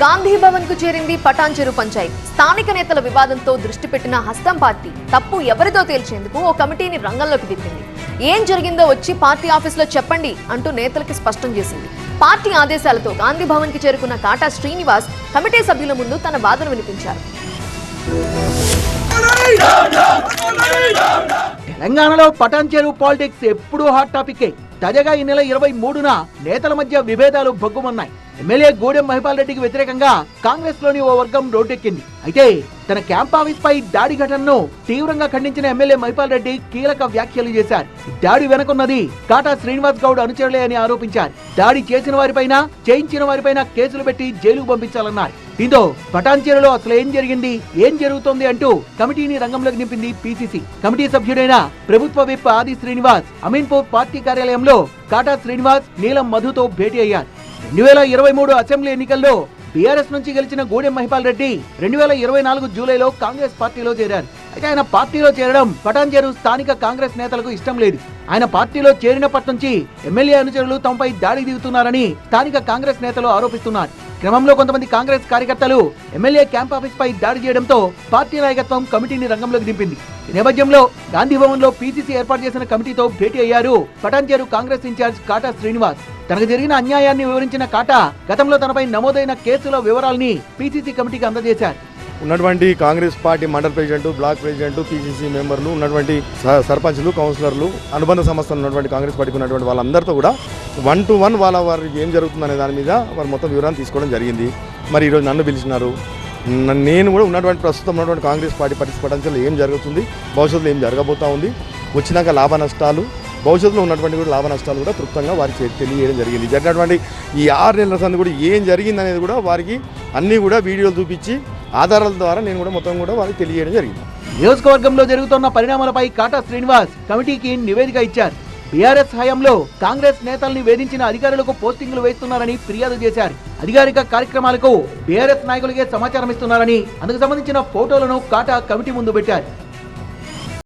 గాంధీ భవన్కు చేరింది పటాన్చెరు పంచాయత్. స్థానిక నేతల వివాదంతో దృష్టి పెట్టిన హస్తం పార్టీ తప్పు ఎవరితో తేల్చేందుకు ఓ కమిటీని రంగంలోకి దిప్పింది ఏం జరిగిందో వచ్చి పార్టీ ఆఫీసులో చెప్పండి అంటూ నేతలకి స్పష్టం చేసింది. పార్టీ ఆదేశాలతో గాంధీ భవన్కి చేరుకున్న కాటా శ్రీనివాస్ కమిటీ సభ్యుల ముందు తన వాదన వినిపించారు. తెలంగాణలో పటాన్చెరు పాలిటిక్స్ ఎప్పుడూ హాట్ టాపికే. తాజాగా ఈ నెల ఇరవై మూడున నేతల మధ్య విభేదాలు భగ్గుమన్నాయి. ఎమ్మెల్యే గూడెం మహిపాల్ రెడ్డికి వ్యతిరేకంగా కాంగ్రెస్లోని ఓ వర్గం రోడ్డెక్కింది. అయితే తన క్యాంప్ ఆఫీస్ పై దాడి ఘటనను తీవ్రంగా ఖండించిన ఎమ్మెల్యే మహిపాల్ రెడ్డి కీలక వ్యాఖ్యలు చేశారు. దాడి వెనుకున్నది కాటా శ్రీనివాస్ గౌడ్ అనుచరులే అని ఆరోపించారు. దాడి చేసిన వారిపైన చేయించిన వారిపైన కేసులు పెట్టి జైలుకు పంపించాలన్నారు. దీంతో పటాన్చేరులో అసలు ఏం జరిగింది ఏం జరుగుతోంది అంటూ కమిటీని రంగంలోకి నింపింది పిసిసి. కమిటీ సభ్యుడైన ప్రభుత్వ విప్ ఆది శ్రీనివాస్ అమీన్పూర్ పార్టీ కార్యాలయంలో కాటా శ్రీనివాస్ నీలం మధుతో భేటీ అయ్యారు. రెండు వేల ఇరవై మూడు అసెంబ్లీ ఎన్నికల్లో బీఆర్ఎస్ నుంచి గెలిచిన గూడెం మహిపాల్ రెడ్డి రెండు వేల ఇరవై నాలుగు జూలైలో కాంగ్రెస్ పార్టీలో చేరారు. అయితే ఆయన పార్టీలో చేరడం పటాన్చేరు స్థానిక కాంగ్రెస్ నేతలకు ఇష్టం లేదు. ఆయన పార్టీలో చేరినప్పటి నుంచి ఎమ్మెల్యే అనుచరులు తమపై దాడి దిగుతున్నారని స్థానిక కాంగ్రెస్ నేతలు ఆరోపిస్తున్నారు. క్రమంలో కొంతమంది కాంగ్రెస్ కార్యకర్తలు ఎమ్మెల్యే క్యాంప్ ఆఫీస్ పై దాడి చేయడంతో పార్టీ నాయకత్వం కమిటీని రంగంలోకి దింపింది. ఈ నేపథ్యంలో గాంధీ భవన్లో పీసీసీ ఏర్పాటు చేసిన కమిటీతో భేటీ అయ్యారు పటాన్చేరు కాంగ్రెస్ ఇన్ఛార్జ్ కాటా శ్రీనివాస్. తనకు జరిగిన అన్యాయాన్ని వివరించిన కాటా గతంలో తనపై నమోదైన కేసుల వివరాల్ని పీసీసీ కమిటీకి అందజేశారు. ఉన్నటువంటి కాంగ్రెస్ పార్టీ మండల ప్రెసిడెంట్ బ్లాక్ ప్రెసిడెంట్ పీసీసీ మెంబర్లు ఉన్నటువంటి స- సర్పంచ్లు కౌన్సిలర్లు అనుబంధ సంస్థలు ఉన్నటువంటి కాంగ్రెస్ పార్టీకి ఉన్నటువంటి వాళ్ళందరితో కూడా వన్ టు వన్ వాళ్ళ వారికి ఏం జరుగుతుందనే దాని మీద వారు మొత్తం వివరాలు తీసుకోవడం జరిగింది. మరి ఈరోజు నన్ను పిలిచినారు. నేను కూడా ఉన్నటువంటి ప్రస్తుతం ఉన్నటువంటి కాంగ్రెస్ పార్టీ పరిస్థితి ఏం జరుగుతుంది భవిష్యత్తులో ఏం జరగబోతా ఉంది వచ్చినాక లాభ నష్టాలు భవిష్యత్తులో ఉన్నటువంటి కూడా లాభ నష్టాలు కూడా తృప్తంగా వారికి తెలియజేయడం జరిగింది. జరిగినటువంటి ఈ ఆరు నెలల సంది కూడా ఏం జరిగింది అనేది కూడా వారికి అన్నీ కూడా వీడియోలు చూపించి ఆధారాల ద్వారా నేను కూడా మొత్తం కూడా వారికి తెలియజేయడం జరిగింది. నియోజకవర్గంలో జరుగుతున్న పరిణామాలపై కాటా శ్రీనివాస్ కమిటీకి నివేదిక ఇచ్చారు. బీఆర్ఎస్ హయాంలో కాంగ్రెస్ నేతల్ని వేధించిన అధికారులకు పోస్టింగ్లు వేస్తున్నారని ఫిర్యాదు చేశారు. అధికారిక కార్యక్రమాలకు బీఆర్ఎస్ నాయకులకే సమాచారం ఇస్తున్నారని అందుకు సంబంధించిన ఫోటోలను కాటా కమిటీ ముందు పెట్టారు.